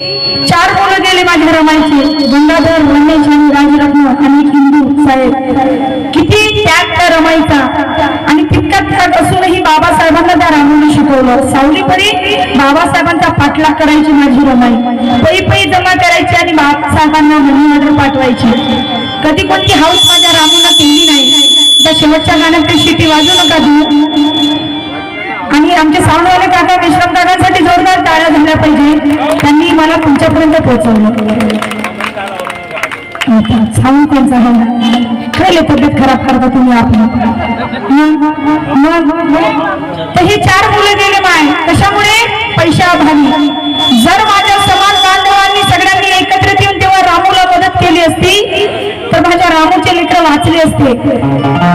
चार मुलं गेले माझ्या रमायचे. गंगाधर रमेश आणि राजरत्न आणि हिंदू साहेब. किती त्याग त्या रमायचा. आणि तितका त्याग असूनही बाबासाहेबांना त्या रामूने शिकवलं. सावली परी बाबासाहेबांचा पाठलाग करायची माझी रमाई. पै पै जमा करायची आणि बाबासाहेबांना मनी ऑर्डर पाठवायची. कधी कोणती हाऊस माझ्या रामूला केली नाही. त्या शेवटच्या गाण्यात शिटी वाजू नका देऊ. आणि आमचे साऊंडवाले काका विश्राम काकांसाठी जोरदार टाळ्या झाल्या पाहिजे. त्यांनी मला तुमच्यापर्यंत पोहोचवलं. साऊंड कोणचा आहे खरं तब्येत खराब करता तुम्ही आपण. तर हे चार मुलं गेले माय. कशामुळे? पैशाअभावी. जर माझ्या वाचली असती तर माझ्या रामूचे लेकर वाचले असते.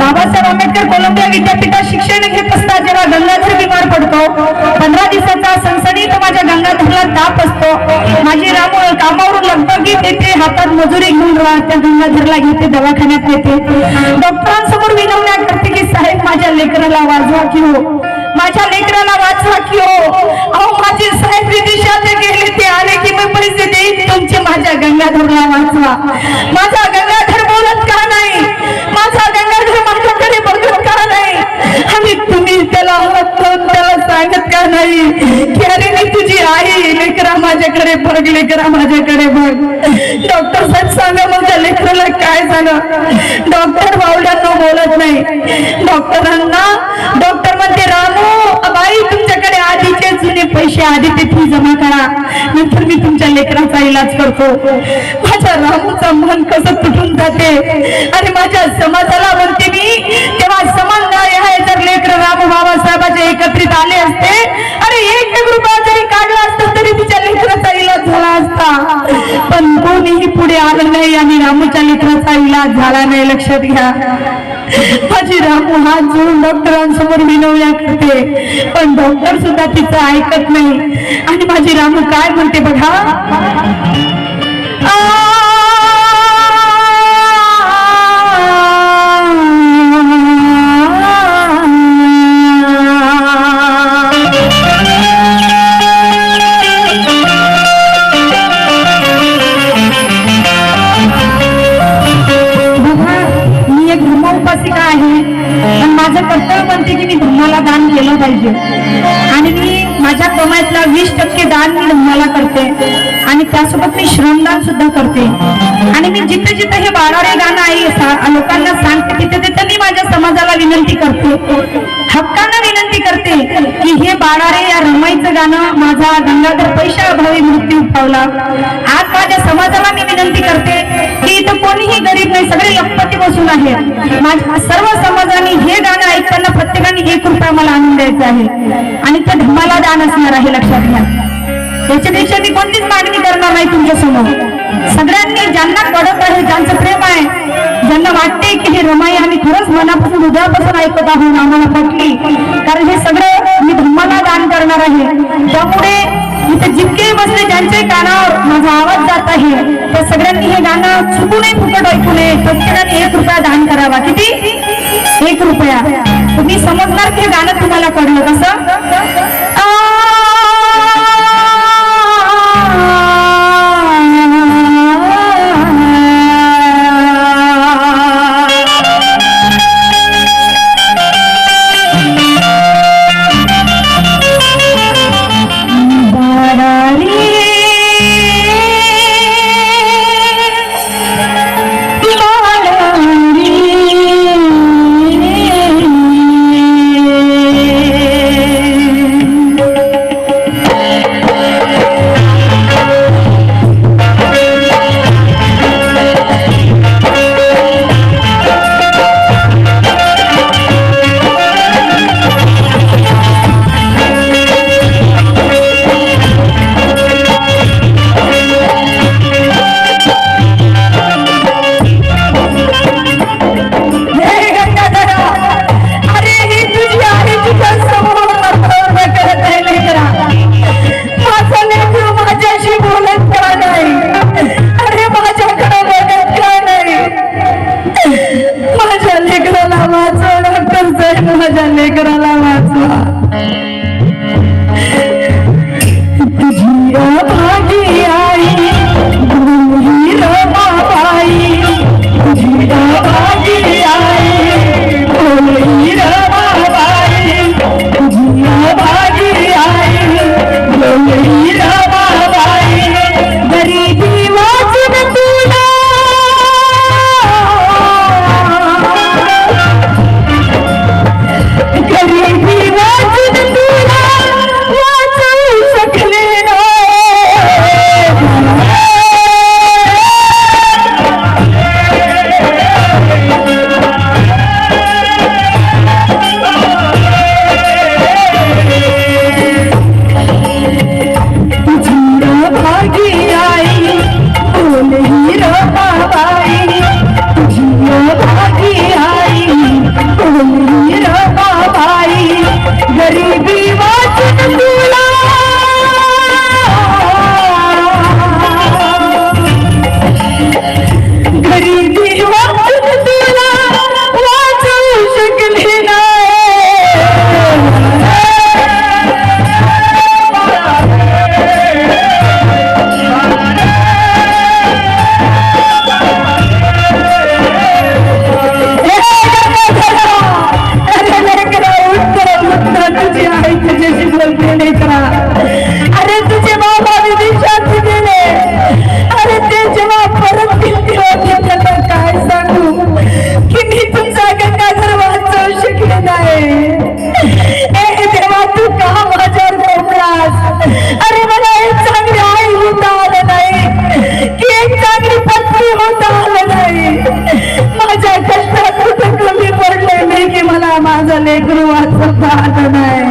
बाबासाहेब आंबेडकर कोलंबिया विद्यापीठात शिक्षण घेत असता जेव्हा गंगाधर बिमार पडतो पंधरा दिवसाचा सणसणीत माझ्या गंगाधरला ताप असतो. माझी रामू कामावरून लगबगीत येते हातात मजुरी घेऊन त्या गंगाधरला घेते दवाखान्यात येते डॉक्टरांसमोर विनवण्या करते की साहेब माझ्या लेकराला वाजवा की हो. माझ्या लेकराला वाचवा की हो अहो माझे साहेब विदेशात गेले ते आले की मी पैसे देईन. तुमचे माझ्या गंगाधरला वाचवा. माझा गंगाधर बोलत का नाही. माझा गंगाधर माझ्याकडे बघत का नाही. आणि तुम्ही त्याला हात त्याला सांगत का नाही? की अरे मी तुझी आई. लेकरा माझ्याकडे बघ लेकरा माझ्याकडे बघ. डॉक्टर साहेब सांगा माझ्या लेकराला काय झालं? डॉक्टर बावड्यांना बोलत नाही. डॉक्टरांना डॉक्टर म्हणते रामू बाई तुमच्याकडे आधीचे जुने पैसे आधी ते फी जमा करा. नंतर मी तुमच्या लेकराचा इलाज करतो. माझ्या रामूचा मन कसं तुटून जात? आणि माझ्या समाजाला म्हणते मी तेव्हा समान न्याय आहे. जर लेकर रामू बाबासाहेबाचे एकत्रित आले असते अरे एक एक रुपया जरी काढला असता तरी तिच्या लेकराचा इलाज झाला असता. पण कोणीही पुढे आलं नाही आणि रामूच्या लेकराचा इलाज झाला नाही लक्षात घ्या. माझी रामू हात जोडून डॉक्टरांसमोर विनवण्या करते. पण डॉक्टर सुद्धा तिचं ऐकत नाही. आणि माझी रामू काय म्हणते बघा? वीस टक्के दान मी धर्माला करते. आणि त्यासोबत मी श्रमदान सुद्धा करते. आणि मी जिथे जिथे हे बारारे गाणं आहे लोकांना सांगते तिथे तिथे मी माझ्या समाजाला विनंती करते. हक्कानं विनंती करते की हे बाळारे या रमाईचं गाणं माझा गंगाधर पैशाअभावी मृत्यू पावला आज माझ्या समाजाला मी विनंती करते इथं कोणीही गरीब नाही. सगळे लखपती बसून आहेत. माझ्या सर्व समाजाने हे गाणं ऐकताना प्रत्येकाने एक रुपया मला आणून द्यायचा आहे. आणि ते धम्माला दान असणार आहे लक्षात घ्या. याच्यापेक्षा मी कोणतीच मागणी करणार नाही तुमच्यासमोर सगळ्यांनी ज्यांना कळत आहे ज्यांचं प्रेम आहे ज्यांना वाटते की हे रमाई आम्ही खरंच मनापासून हृदयापासून ऐकत आहोत आम्हाला पटली. कारण हे सगळं मी धर्माला दान करणार आहे. त्यामुळे इथे जितके बसले ज्यांचे कानावर माझा आवाज जात आहे त्या सगळ्यांनी हे गाणं चुकूनही फुकट ऐकू नये. प्रत्येकाने एक रुपया दान करावा. किती? एक रुपया. तुम्ही समजणार की हे गाणं तुम्हाला कळलं कसं? लेकरू वाचत आलं नाही.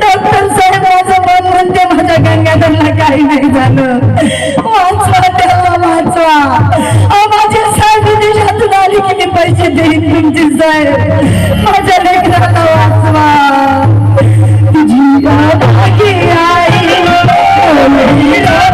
डॉक्टर साहेब माझं मन माझ्या गंगाधरला काही नाही झालं. वाचवा त्याला वाचवा. अहो आली पैसे देईन तुमची साहेब. माझ्या लेकराला वाचवा. तुझी आई.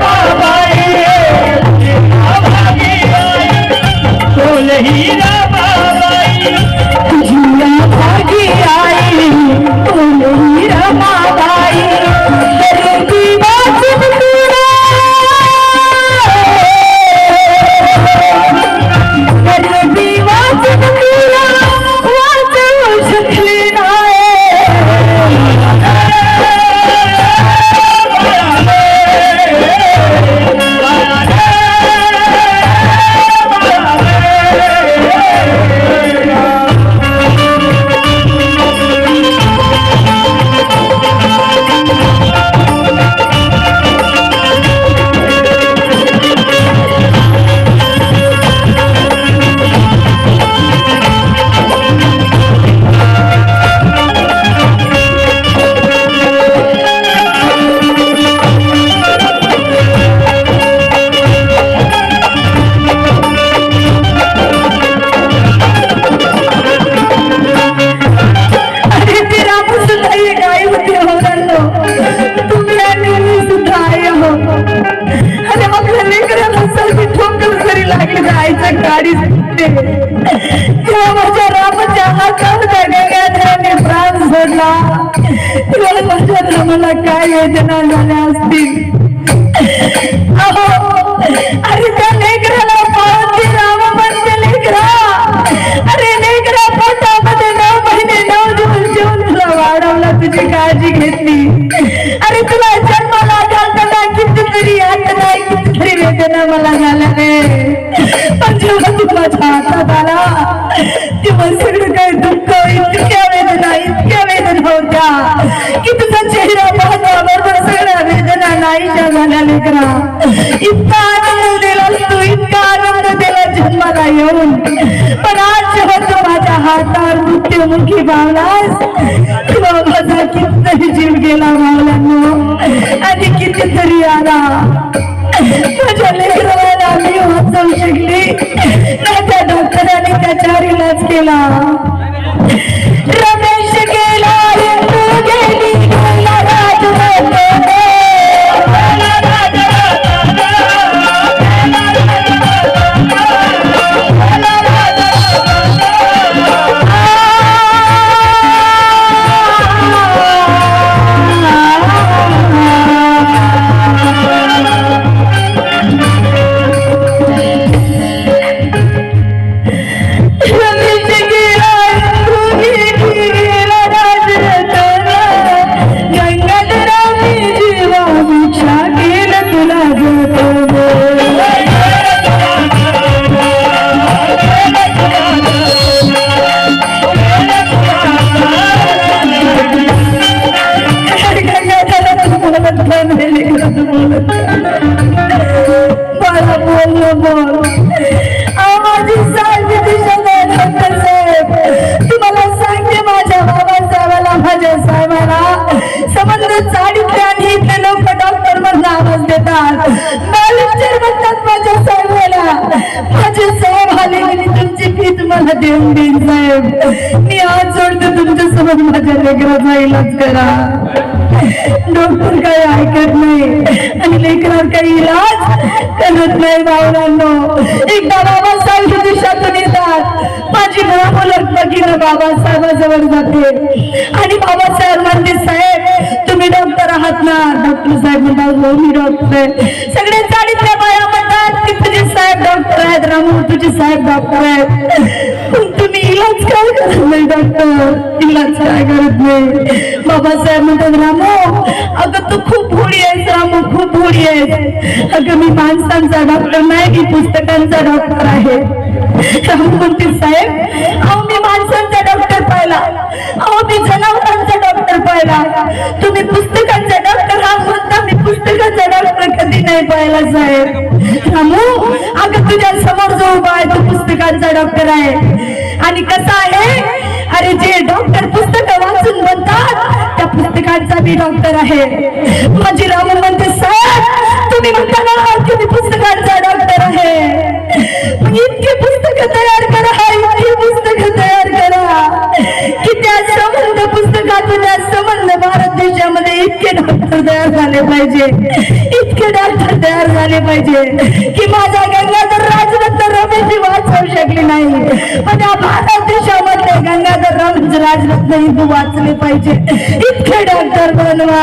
बाबा वेदना झाल्या असतील अरे त्या लेकराला पावती राम म्हणते लेकरा. अरे लेकरा पोटामध्ये नऊ महिने नऊ दिवस जेवण तुला वाढवला तुझी काळजी घेतली. अरे तुला जन्माला घालताना कितीतरी यातना कितीतरी वेदना मला झाल्या रे पण जेव्हा तू माझ्या हातात आला तेव्हा सगळं काही झाल्या लेकरा. इतका आनंद दिला तू इतका आनंद दिला जन्माला येऊन. पण आज जेव्हा माझ्या हातावर मृत्यूमुखी बावलास तेव्हा माझा कितीतरी जीव गेला बावलांनो आणि कितीतरी आला. माझ्या लेकराला मी वाचवू शकली. ना त्या डॉक्टरांनी त्याच्यावर इलाज केला. मला बोल बोल माझी सारखी दिशा डॉक्टर साहेब तुम्हाला सांगते माझ्या बाबासाहेबाला माझ्या साहेबाला संबंध चाडित्र्य आणि इथले लोक डॉक्टर मधला आवाज देतात मॅनेजर म्हणतात माझ्या साहेबाला माझे साहेब आले आणि तुमची फी तुम्हाला देऊन देईन साहेब. मी आज जोडते तुमच्यासमोर माझ्या लेकराचा इलाज करा. डॉक्टर काही ऐकत नाही. आणि लेकरावर काही इलाज करत नाही भावनांनो एकदा बाबासाहेब दिशातून येतात. माझी मुलं मुलं बघीनं बाबासाहेबाजवळ जाते. आणि बाबासाहेब म्हणते साहेब तुम्ही डॉक्टर आहात ना? डॉक्टर साहेब म्हणतात हो मी डॉक्टर आहे. सगळे चाळीतल्या साहेब डॉक्टर आहेत रामू तुझे साहेब डॉक्टर आहेत. पण तुम्ही इलाज काय करत नाही डॉक्टर इलाज काय करत नाही? बाबासाहेब म्हणतात रामू अगं तू खूप होळी आहेस रामू खूप होळी आहेस. अगं मी माणसांचा डॉक्टर नाही मी पुस्तकांचा डॉक्टर आहे. रामू म्हणते साहेब अहो मी माणसांचा डॉक्टर पाहिला. अहो मी जनावरांचा डॉक्टर पाहिला. तुम्ही पुस्तकांचा डॉक्टर हा म्हणता मी पुस्तकांचा डॉक्टर कधी नाही पाहिला साहेब. थांबू अगं तुझ्या समोर जो उभा आहे तो पुस्तकांचा डॉक्टर आहे. आणि कसा आहे? अरे जे डॉक्टर पुस्तक वाचून म्हणतात त्या पुस्तकांचा मी डॉक्टर आहे. माझी रामू म्हणते साहेब तुम्ही म्हणता ना की मी पुस्तकांचा डॉक्टर आहे. इतकी पुस्तकं तयार भारत देशामध्ये इतके डॉक्टर तयार झाले पाहिजे. इतके डॉक्टर तयार झाले पाहिजे की माझ्या गंगाधर राजरत्न रमेशची वाचवू शकली नाही. पण या भारत देशामध्ये गंगाधर रमेश राजरत्न हिंदू वाचले पाहिजे. इतके डॉक्टर बनवा.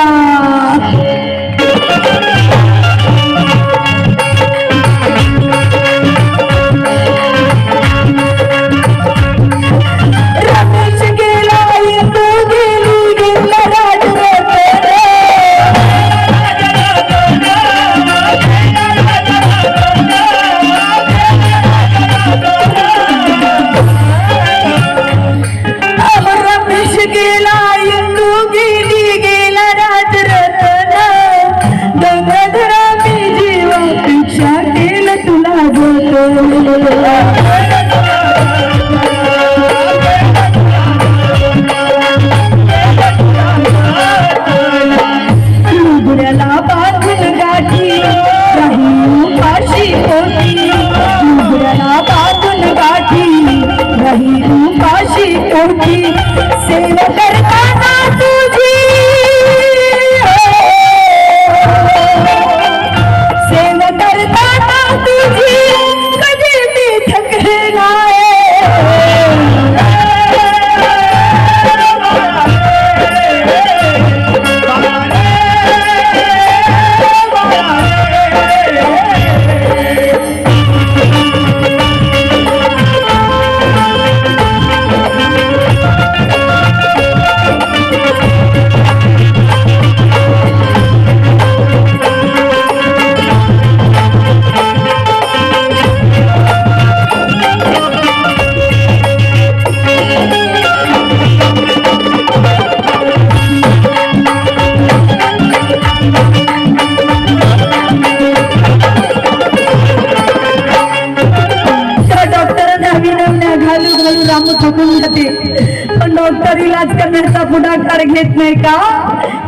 पुढाकार घेत नाही का?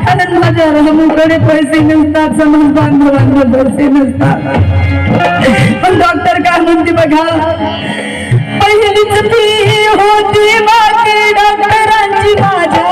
कारण माझ्या रामूकडे पैसे नसतात समाज बांधवांना पैसे नसतात. पण डॉक्टर काय म्हणते बघा? पहिलीच फी होती बाकी डॉक्टरांची माझ्या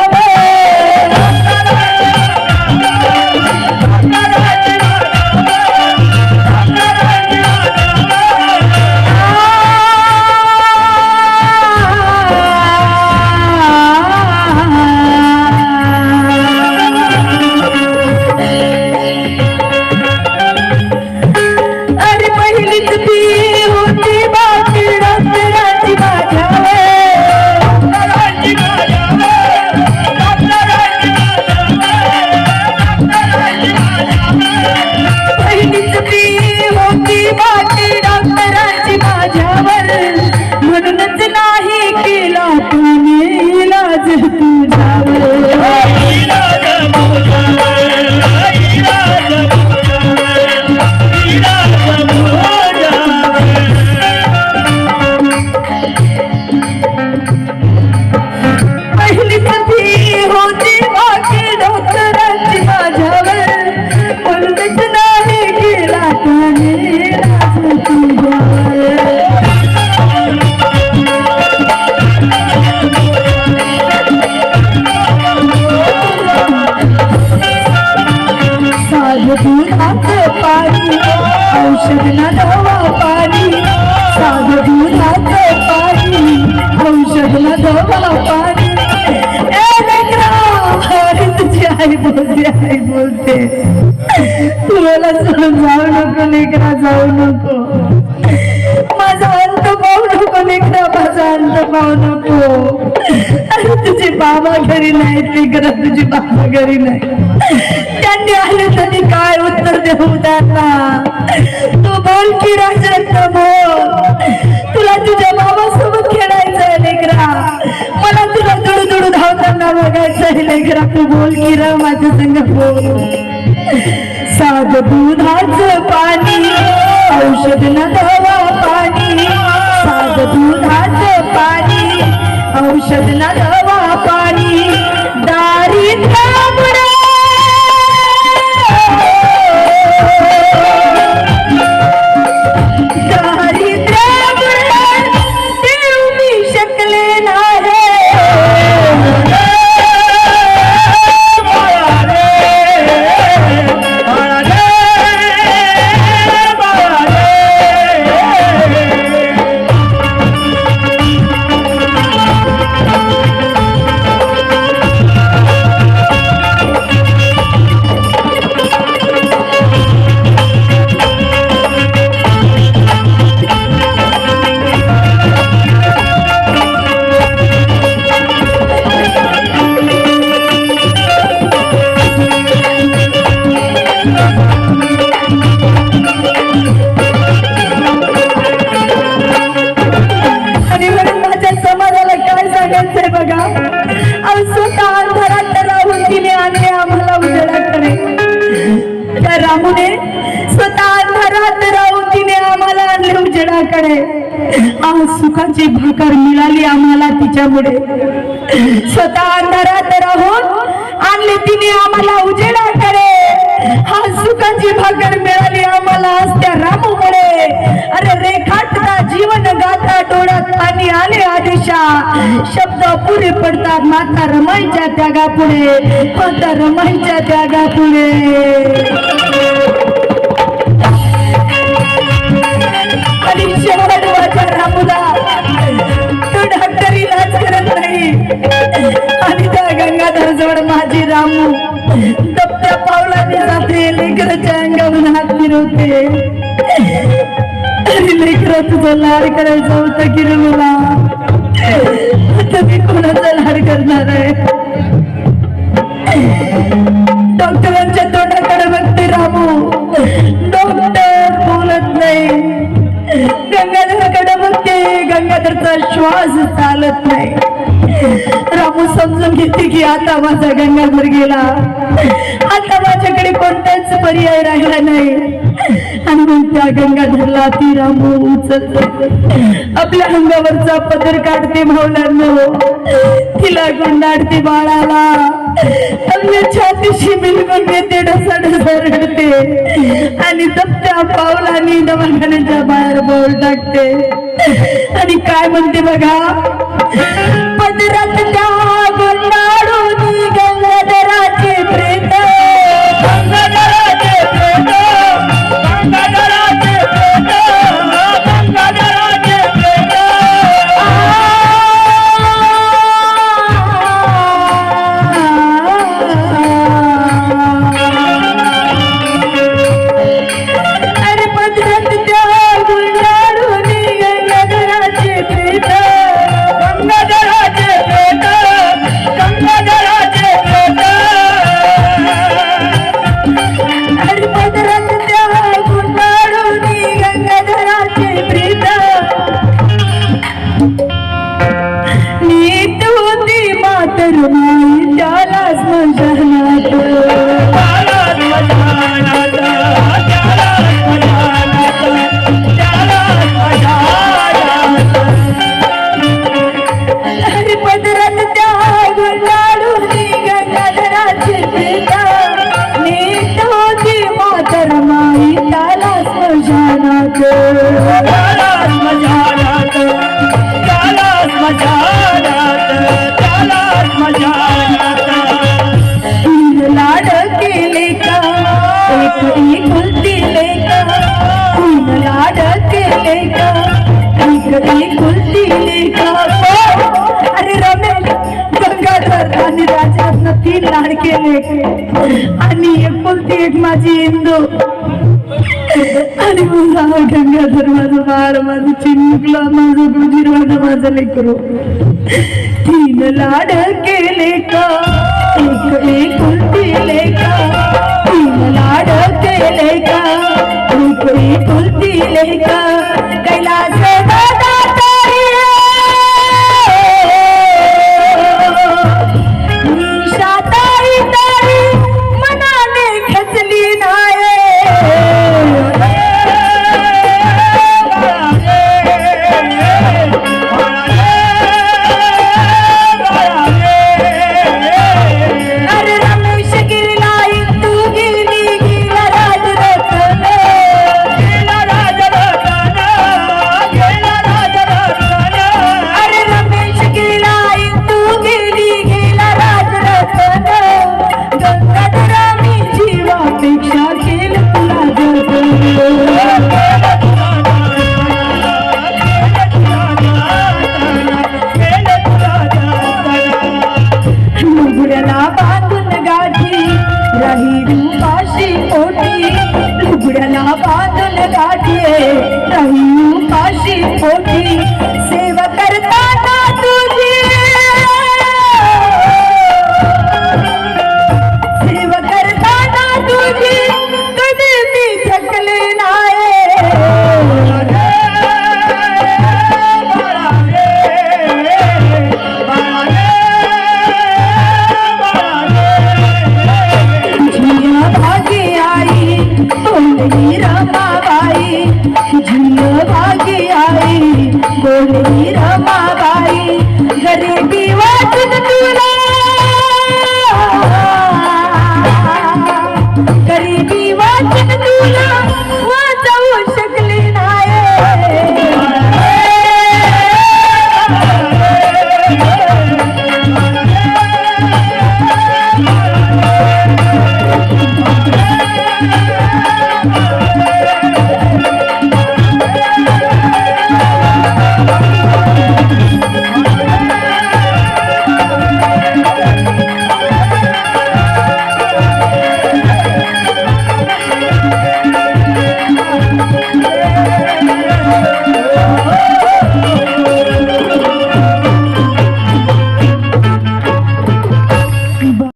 घरी नाही. त्यांनी आले तरी काय उत्तर देऊ त्यांना? तू बोल की राजरत्न बोल तुला तुझ्या बाबासोबत खेळायचंय लेकरा. मला तुला दुडू दुडू धावताना बघायचंय लेकरा. तू बोल की र माझ्या संग बोल. साध दुधाचं पाणी औषध न दवा पाणी. साध दुधाचं पाणी औषध न दवा पाणी. ಕೂಡ त्या रामूने स्वतः अंधारात राहून तिने आम्हाला आणले उजेडाकडे. आज सुखाची भाकर मिळाली आम्हाला तिच्यामुळे. स्वतः अंधारात राहून आणले तिने आम्हाला उजेडाकडे. हा सुखाची भाकर मिळाली आम्हाला आज त्या रामूमुळे. अरे रेखाटता जीवन गाथा डोळ्यात पाणी आले आदेशा. शब्द पुरे पडतात माता रमाईच्या त्यागा पुढे माता रमाईच्या त्यागा पुढे आणि शेवट माझ्या रामूला तो डॉक्टर इलाज करत नाही. आणि त्या गंगाधर जवळ माझी रामू. दबत्या पावलाने जाते लेकराच्या अंगावर हात फिरवते आणि लेकरं तुझं लाड करायचं होतं की रे मला आता मी कोणाचा लाड करणार आहे डॉक्टरांच्या तोंडाकडे बघते रामू डॉक्टर बोलत नाही गंगाधराकडे बघते गंगाधरचा श्वास चालत नाही. रामू समजून घेते की आता माझा गंगाधर गेला. आता माझ्याकडे कोणताच पर्याय राहिला नाही. आणि मग त्या गंगाधरला ती रामू उचलते. आपल्या अंगावरचा पदर काढते भावलांनो तिला गुंडाडते बाळाला. छातीशी बिलकुल घेते रडते. आणि दबत्या पावलाने दवाखान्याच्या बाहेर बोल टाकते. आणि काय म्हणते बघा? पदरात त्या लाड केले आणि एकुलती एक माझी इंदू. आणि मग माझा गंगाधर माझं बाळ माझं चिमुकलं माझं गुजीर माझं माझं लेकरू. तीन लाड केले का? एक एकुलती लेका तीन लाड केले का? एक एकुलती लेका राही रूपाशी पोटी लुगड्याला बादल गाठी राही रूपाशी पोटी